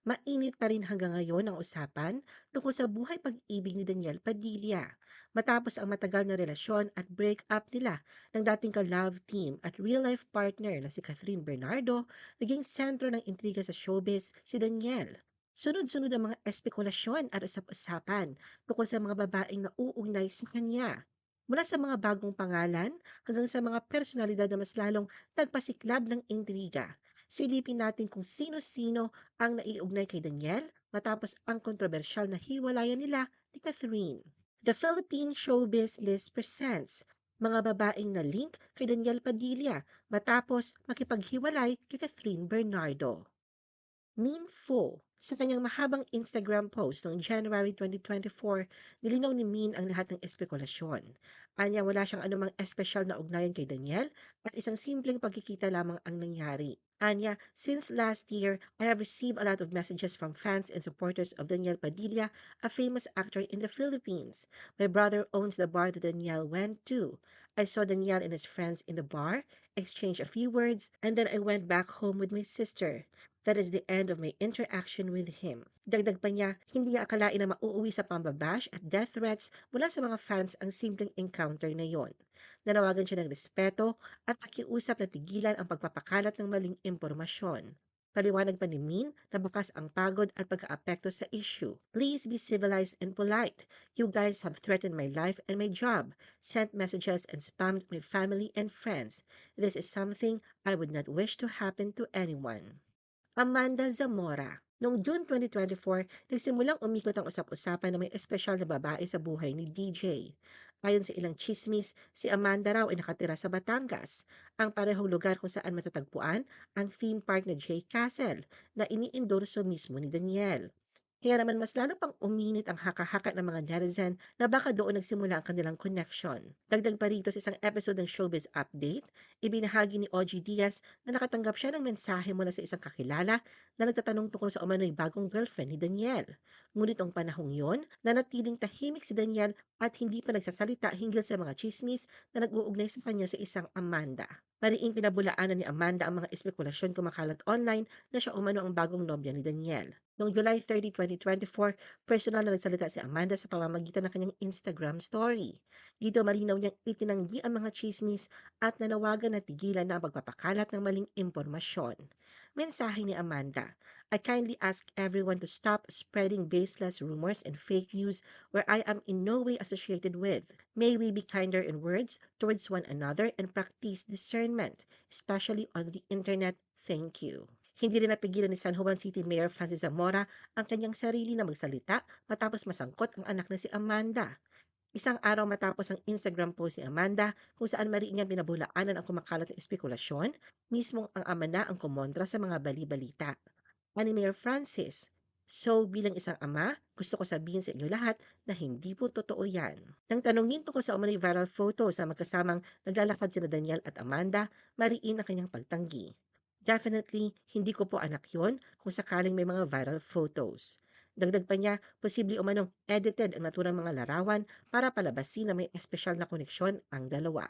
Mainit pa rin hanggang ngayon ang usapan tungkol sa buhay pag-ibig ni Daniel Padilla. Matapos ang matagal na relasyon at break-up nila ng dating ka-love team at real-life partner na si Catherine Bernardo, naging sentro ng intriga sa showbiz si Daniel. Sunod-sunod ang mga espekulasyon at usap-usapan tungkol sa mga babaeng nauugnay sa kanya. Mula sa mga bagong pangalan hanggang sa mga personalidad na mas lalong nagpasiklab ng intriga. Silipin natin kung sino-sino ang naiugnay kay Daniel matapos ang kontrobersyal na hiwalayan nila ni Catherine. The Philippine Showbiz List presents mga babaeng na link kay Daniel Padilla matapos makipaghiwalay kay Catherine Bernardo. Min Fo, sa kanyang mahabang Instagram post noong January 2024, nilinaw ni Min ang lahat ng espekulasyon. Anya wala siyang anumang espesyal na ugnayan kay Daniel at isang simpleng pagkikita lamang ang nangyari. Anya, since last year, I have received a lot of messages from fans and supporters of Daniel Padilla, a famous actor in the Philippines. My brother owns the bar that Daniel went to. I saw Daniel and his friends in the bar, exchanged a few words, and then I went back home with my sister. That is the end of my interaction with him. Dagdag pa niya, hindi niya akalain na mauuwi sa pambabash at death threats mula sa mga fans ang simpleng encounter na yon. Nanawagan siya ng respeto at pakiusap na tigilan ang pagpapakalat ng maling impormasyon. Paliwanag pa ni Min na bakas ang pagod at pagkaapekto sa issue. Please be civilized and polite. You guys have threatened my life and my job, sent messages and spammed my family and friends. This is something I would not wish to happen to anyone. Amanda Zamora. Noong June 2024, nagsimulang umikot ang usap-usapan na may espesyal na babae sa buhay ni DJ. Ayon sa ilang chismis, si Amanda raw ay nakatira sa Batangas, ang parehong lugar kung saan matatagpuan ang theme park na J Castle na iniendorso mismo ni Daniel. Kaya naman mas lalo pang uminit ang haka-haka ng mga netizen na baka doon nagsimula ang kanilang connection. Dagdag pa rito sa isang episode ng Showbiz Update, ibinahagi ni OG Diaz na nakatanggap siya ng mensahe mula sa isang kakilala na nagtatanong tungkol sa umano'y bagong girlfriend ni Daniel. Ngunit ang panahong yon, nanatiling tahimik si Daniel at hindi pa nagsasalita hinggil sa mga chismis na nag-uugnay sa kanya sa isang Amanda. Mariing pinabulaanan ni Amanda ang mga espekulasyon kumakalat online na siya umano ang bagong nobya ni Daniel. Noong July 30, 2024, personal na nagsalita si Amanda sa pamamagitan ng kanyang Instagram story. Dito malinaw niyang itinanggi ang mga chismis at nanawagan na tigilan na ang pagpapakalat ng maling impormasyon. Mensahe ni Amanda, I kindly ask everyone to stop spreading baseless rumors and fake news where I am in no way associated with. May we be kinder in words towards one another and practice discernment, especially on the internet. Thank you. Hindi rin napigilan ni San Juan City Mayor Francis Zamora ang kanyang sarili na magsalita matapos masangkot ang anak na si Amanda. Isang araw matapos ang Instagram post ni Amanda kung saan mariin niyang pinabulaanan ang kumakalat na espekulasyon, mismong ang ama na ang kumontra sa mga bali-balita. Ani Mayor Francis, So bilang isang ama, gusto ko sabihin sa inyo lahat na hindi po totoo yan. Nang tanongin tungkol sa umano'y viral photos na magkasamang naglalakad sina Daniel at Amanda, mariin ang kanyang pagtanggi. Definitely, hindi ko po anak yon kung sakaling may mga viral photos. Dagdag pa niya, posible umanong edited ang naturang mga larawan para palabasin na may espesyal na koneksyon ang dalawa.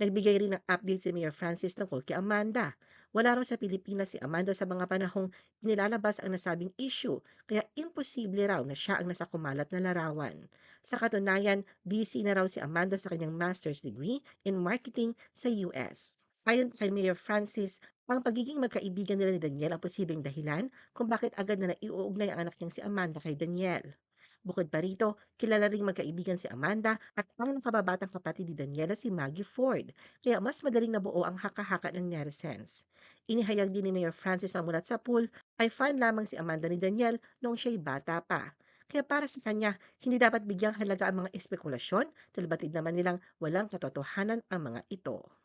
Nagbigay rin ng update si Mayor Francis tungkol kay Amanda. Wala raw sa Pilipinas si Amanda sa mga panahong nilalabas ang nasabing issue, kaya imposible raw na siya ang nasa kumalat na larawan. Sa katunayan, busy na raw si Amanda sa kanyang master's degree in marketing sa US. Ayon kay Mayor Francis, ang pagiging magkaibigan nila ni Daniel ang posibleng dahilan kung bakit agad na naiuugnay ang anak niyang si Amanda kay Daniel. Bukod pa rito, kilala ring magkaibigan si Amanda at ang nakababatang kapatid ni Daniela si Maggie Ford, kaya mas madaling nabuo ang haka-haka ng netizens. Inihayag din ni Mayor Francis na mulat sa pool ay fan lamang si Amanda ni Daniel noong siya'y bata pa. Kaya para sa kanya, hindi dapat bigyang halaga ang mga espekulasyon, talabatid naman nilang walang katotohanan ang mga ito.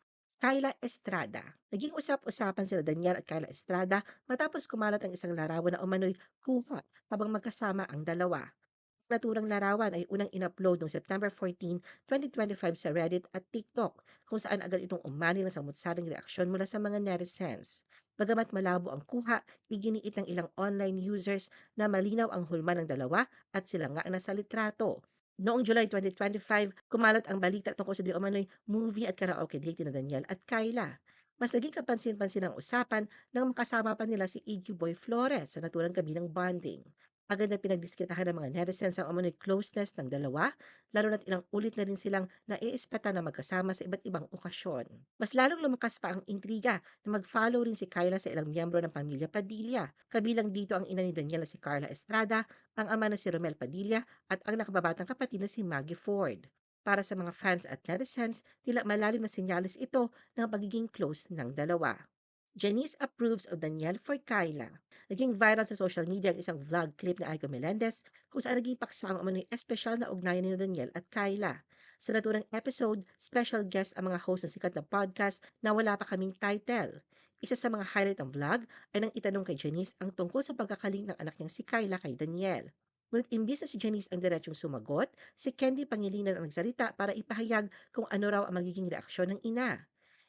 Kyla Estrada. Naging usap-usapan sila Daniel at Kyla Estrada matapos kumalat ang isang larawan na umano'y kuha habang magkasama ang dalawa. Ang naturang larawan ay unang inupload noong September 14, 2025 sa Reddit at TikTok kung saan agad itong umani ng samutsaring reaksyon mula sa mga netizens. Bagamat malabo ang kuha, iginiit ng ilang online users na malinaw ang hulma ng dalawa at sila nga ang nasa litrato. Noong July 2025, kumalat ang balita tungkol sa di umano'y movie at karaoke date na Daniel at Kyla. Mas naging kapansin-pansin ang usapan nang makasama pa nila si EG Boy Flores sa naturang kabilang bonding. Agad na pinagdiskitahan ng mga netizens ang umunoy closeness ng dalawa, lalo na't ilang ulit na rin silang naiispata na magkasama sa iba't ibang okasyon. Mas lalong lumakas pa ang intriga na mag-follow rin si Kyla sa ilang miyembro ng pamilya Padilla. Kabilang dito ang ina ni Daniela si Carla Estrada, ang ama na si Romel Padilla at ang nakababatang kapatid na si Maggie Ford. Para sa mga fans at netizens, tila malalim na senyales ito ng pagiging close ng dalawa. Janice approves of Danielle for Kyla. Naging viral sa social media ang isang vlog clip ni Aiko Melendez kung saan naging paksa ang umano'y espesyal na ugnayan ni Danielle at Kyla. Sa naturang episode, special guest ang mga host ng sikat na podcast na wala pa kaming title. Isa sa mga highlight ng vlog ay nang itanong kay Janice ang tungkol sa pagkakaling ng anak niyang si Kyla kay Danielle. Ngunit imbis na si Janice ang diretsong sumagot, si Candy Pangilinan ang nagsalita para ipahayag kung ano raw ang magiging reaksyon ng ina.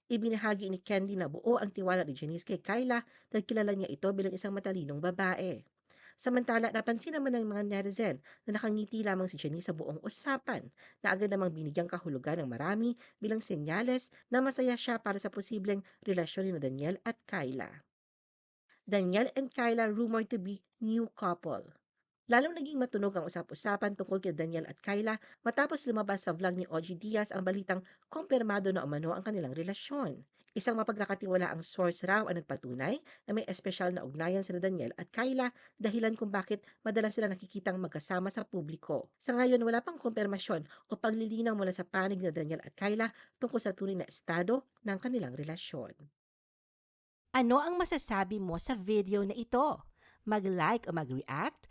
Ibinahagi ni Candy na buo ang tiwala ni Janice kay Kyla dahil kilala niya ito bilang isang matalinong babae. Samantala, napansin naman ng mga netizen na nakangiti lamang si Janice sa buong usapan na agad namang binigyang kahulugan ng marami bilang senyales na masaya siya para sa posibleng relasyon ni Daniel at Kyla. Daniel and Kyla rumored to be new couple. Lalong naging matunog ang usap-usapan tungkol kay Daniel at Kyla matapos lumabas sa vlog ni OG Diaz ang balitang kumpirmado na umano ang kanilang relasyon. Isang mapagkakatiwala ang source raw ang nagpatunay na may espesyal na ugnayan sila Daniel at Kyla dahilan kung bakit madalas sila nakikitang magkasama sa publiko. Sa ngayon wala pang kumpirmasyon o paglilinaw mula sa panig ni Daniel at Kyla tungkol sa tunay na estado ng kanilang relasyon. Ano ang masasabi mo sa video na ito? Mag-like o mag-react